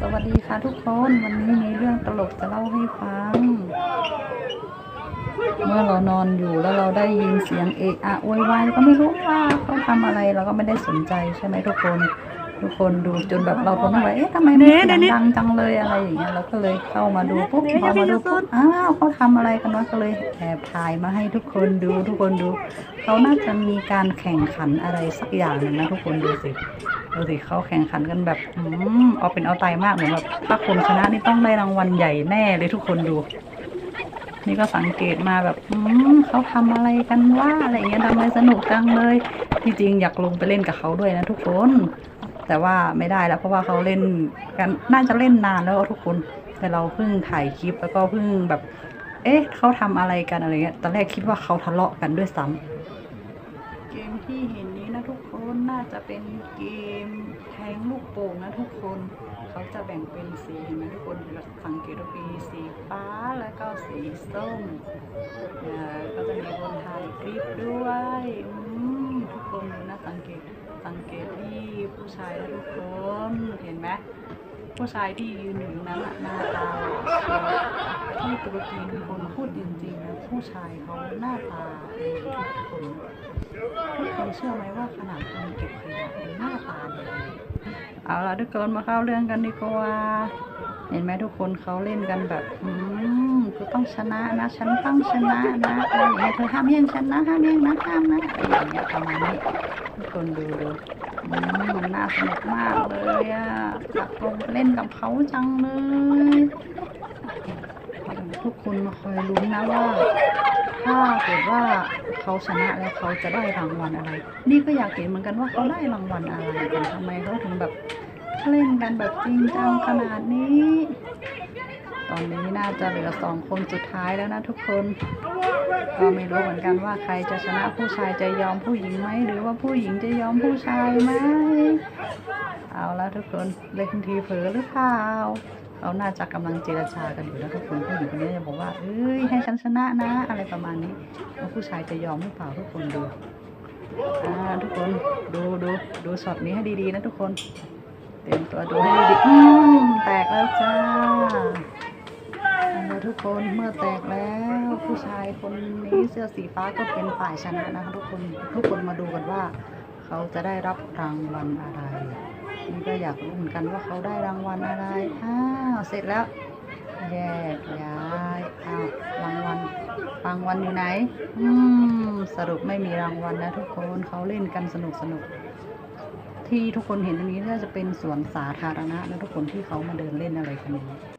สวัสดีค่ะทุกคนวันนี้มีเรื่องตลกจะเล่าให้ฟัง เมื่อเรานอนอยู่แล้วเราได้ยินเสียงเอะอะโวยวายก็ไม่รู้ว่าเขาทำอะไรเราก็ไม่ได้สนใจใช่ไหมทุกคน ทุกคนดูจนแบบเราทนไม่ไหวเอ๊ะทำไมมันเสียงดังจังเลยอะไรอย่างเงี้ยเราก็เลยเข้ามาดูปุ๊บพอมาดูปุ๊บอ้าวเขาทำอะไรกันวะก็เลยแอบถ่ายมาให้ทุกคนดูทุกคนดูเขาน่าจะมีการแข่งขันอะไรสักอย่างหนึ่งนะทุกคนดูสิ ดูสิเขาแข่งขันกันแบบอืมเอาเป็นเอาตายมากเหมือนแบบถ้าคนชนะนี่ต้องได้รางวัลใหญ่แน่เลยทุกคนดู นี่ก็สังเกตมาแบบอืมเขาทำอะไรกันว่าอะไรเงี้ยทำไมสนุกจังเลย ที่จริงอยากลงไปเล่นกับเขาด้วยนะทุกคน แต่ว่าไม่ได้แล้วเพราะว่าเขาเล่นกันน่าจะเล่นนานแล้วทุกคน แต่เราเพิ่งถ่ายคลิปแล้วก็เพิ่งแบบ เอ๊ะเขาทำอะไรกันอะไรเงี้ยตอนแรกคิดว่าเขาทะเลาะกันด้วยซ้ำเกมที่เห็น้นน่าจะเป็นเกมแทงลูกโป่งนะทุกคน เขาจะแบ่งเป็นสีเห็นไหมทุกคนสังเกตว่ามีสีฟ้าแล้วก็สีส้มก็จะมีคนถ่ายคลิปด้วยทุกคนดูนะสังเกตสังเกตที่ผู้ชายทุกคน ผู้ชายที่ยืนอยู่นั้นน่ะหน้าตาที่ตุรกีมีคนพูดจริงๆนะผู้ชายเขาหน้าตาดีทุกคนทุกคนเชื่อไหมว่าขนาดคนเก็บขยะยังหน้าตาดีเอาละทุกคนมาเข้าเรื่องกันดีกว่าเห็นไหมทุกคนเขาเล่นกันแบบอืมกูต้องชนะนะ ฉันต้องชนะนะอะไรอย่างเงี้ยเธอห้ามแย่งฉันนะห้ามแย่งนะห้ามนะอะไรอย่างเงี้ยประมาณนี้ทุกคนดูดู มันน่าสนุกมากเลยอะอยากลงเล่นกับเขาจังเลยทุกคนมาคอยลุ้นนะว่า ถ้าเกิดว่าเขาชนะแล้วเขาจะได้รางวัลอะไร นี่ก็อยากเห็นเหมือนกันว่าเขาได้รางวัลอะไรกันทำไมเขาถึงแบบเล่นกันแบบจริงจังขนาดนี้ ตอนนี้น่าจะเหลือสองคนสุดท้ายแล้วนะทุกคน ก็ไม่รู้เหมือนกันว่าใครจะชนะผู้ชายจะยอมผู้หญิงไหมหรือว่าผู้หญิงจะยอมผู้ชายไหมเอาละทุกคนเล่นทีเผลอหรือเปล่าเขาน่าจะกำลังเจรจากันอยู่แล้วทุกคนผู้หญิงคนนี้จะบอกว่าเอ้ยให้ฉันชนะนะ อะไรประมาณนี้ว่าผู้ชายจะยอมหรือเปล่าทุกคนดูอ่าทุกคนดูดูดูช็อตนี้ให้ดีๆนะทุกคนเตรียมตัวดูให้ดีๆแตกแล้วจ้า เอาละทุกคนเมื่อแตกแล้วผู้ชายคนนี้เสื้อสีฟ้าก็เป็นฝ่ายชนะนะคะทุกคนทุกคนมาดูกันว่า เขาจะได้รับรางวัลอะไรนี่ก็อยากรู้เหมือนกันว่าเขาได้รางวัลอะไรอ้าวเสร็จแล้วแยกย้ายอ้าวรางวัลรางวัลอยู่ไหน อืมสรุปไม่มีรางวัลนะทุกคนเขาเล่นกันสนุกสนุกที่ทุกคนเห็นตรงนี้น่าจะเป็นสวนสาธารณะนะทุกคนที่เขามาเดินเล่นอะไรกันนี้